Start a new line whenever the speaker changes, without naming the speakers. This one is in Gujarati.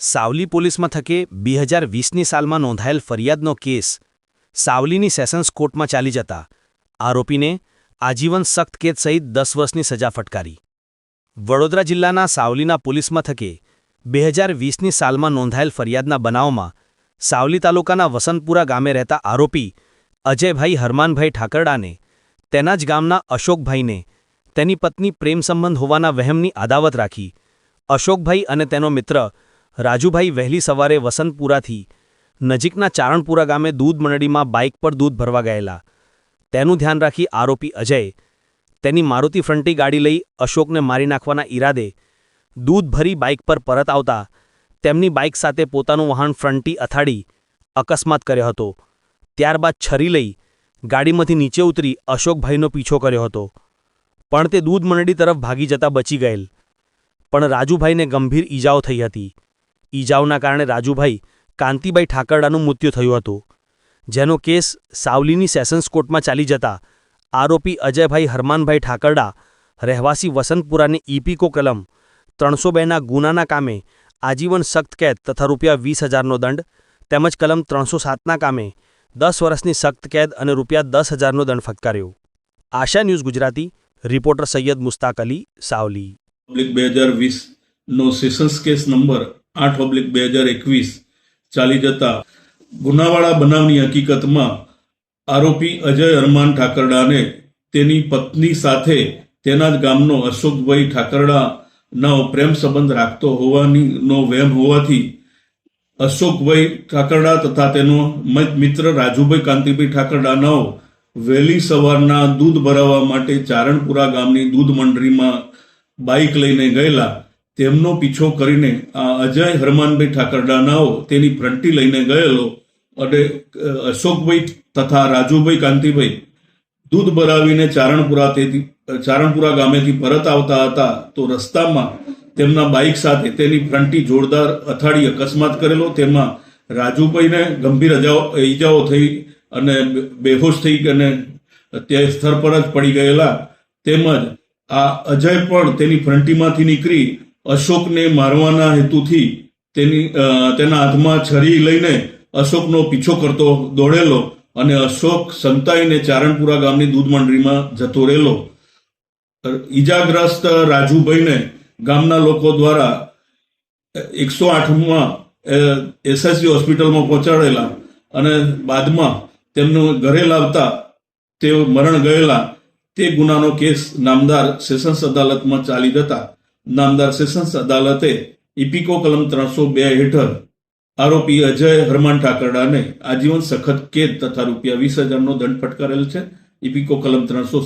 સાવલી પોલીસ મથકે બે હજાર વીસની સાલમાં નોંધાયેલ ફરિયાદનો કેસ સાવલીની સેશન્સ કોર્ટમાં ચાલી જતા આરોપીને આજીવન સખ્ત કેદ સહિત દસ વર્ષની સજા ફટકારી. વડોદરા જિલ્લાના સાવલીના પોલીસ મથકે બે હજાર વીસની સાલમાં નોંધાયેલ ફરિયાદના બનાવમાં સાવલી તાલુકાના વસંતપુરા ગામે રહેતા આરોપી અજયભાઈ હરમાનભાઈ ઠાકરડાને, તેના જ ગામના અશોકભાઈને, તેની પત્ની પ્રેમ સંબંધ હોવાના વહેમની અદાવત રાખી અશોકભાઈ અને તેનો મિત્ર રાજુભાઈ વહેલી સવારે વસંતપુરાથી નજીકના ચારણપુરા ગામે દૂધ મંડળીમાં બાઇક પર દૂધ ભરવા ગયેલા. તેનું ધ્યાન રાખી આરોપી અજય તેની મારુતિ ફ્રન્ટી ગાડી લઈ અશોકને મારી નાખવાના ઈરાદે દૂધ ભરી બાઇક પર પરત આવતા તેમની બાઇક સાથે પોતાનું વાહન ફ્રન્ટી અથાડી અકસ્માત કર્યો હતો. ત્યારબાદ છરી લઈ ગાડીમાંથી નીચે ઉતરી અશોકભાઈનો પીછો કર્યો હતો. પણ તે દૂધ મંડળી તરફ ભાગી જતા બચી ગયેલ. પણ રાજુભાઈને ગંભીર ઈજાઓ થઈ હતી. ઈજાઓના કારણે રાજુભાઈ કાંતિભાઈ ઠાકરડાનું મૃત્યુ થયું હતું. જેનો કેસ સાવલીની સેશન્સ કોર્ટમાં ચાલી જતા આરોપી અજયભાઈ હરમાનભાઈ ઠાકરડા, રહેવાસી વસંતપુરાની ઈપીકો કલમ ત્રણસો બેના ગુનાના કામે આજીવન સખ્ત કેદ તથા રૂપિયા વીસ હજારનો દંડ તેમજ કલમ ત્રણસો સાતના કામે દસ વર્ષની સખ્ત કેદ અને રૂપિયા દસ હજારનો દંડ ફટકાર્યો. Asha news Gujarati, reporter Syed Mustak Ali, Savli.
બે હજાર વીસનો સેશન્સ કેસ નંબર આઠ ઓબ્લિક બે હજાર એકવીસ ચાલી જતા ગુનાવાળા બનાવની હકીકતમાં આરોપી અજય હરમાન ઠાકરડાને તેની પત્ની સાથે તેના જ ગામનો અશોકભાઈ ઠાકરડાનો પ્રેમ સંબંધ રાખતો હોવાની નો વહેમ હોવાથી અશોકભાઈ ઠાકરડા તથા તેનો મિત્ર રાજુભાઈ કાંતિભાઈ ઠાકરડાનો વહેલી સવારના દૂધ ભરાવવા માટે ચારણપુરા ગામની દૂધ મંડળીમાં બાઇક લઈને ગયેલા તેમનો પીછો કરીને આ અજય હરમાનભાઈ ઠાકરડાનાઓ તેની ફ્રન્ટી લઈને ગયેલો અને અશોકભાઈ તથા રાજુભાઈ કાંતિભાઈ દૂધ ભરાવીને ચારણપુરા તેથી ચારણપુરા ગામેથી પરત આવતા હતા તો રસ્તામાં તેમના બાઇક સાથે તેની ફ્રન્ટી જોરદાર અથાડી અકસ્માત કરેલો. તેમાં રાજુભાઈને ગંભીર ઈજાઓ થઈ અને બેહોશ થઈ અને તે સ્થળ પર જ પડી ગયેલા. તેમજ આ અજય પણ તેની ફ્રન્ટીમાંથી નીકળી અશોકને મારવાના હેતુથી તેની તેના હાથમાં છરી લઈને અશોકનો પીછો કરતો દોડેલો અને અશોક સંતાઈને ચારણપુરા ગામની દૂધ મંડળીમાં જતો રહેલો. ઈજાગ્રસ્ત રાજુભાઈને ગામના લોકો દ્વારા એકસો આઠમાં એસએસજી હોસ્પિટલમાં પહોંચાડેલા અને બાદમાં તેમનું ઘરે લાવતા તેઓ મરણ ગયેલા. તે ગુનાનો કેસ નામદાર સેશન્સ અદાલતમાં ચાલી જતા નામદાર સેશન્સ અદાલતે ઇપિકો કલમ ત્રણસો બે હેઠળ આરોપી અજય હરમાન ઠાકરડાને આજીવન સખત કેદ તથા રૂપિયા વીસ હજારનો દંડ ફટકારેલ છે. ઇપિકો કલમ ત્રણસો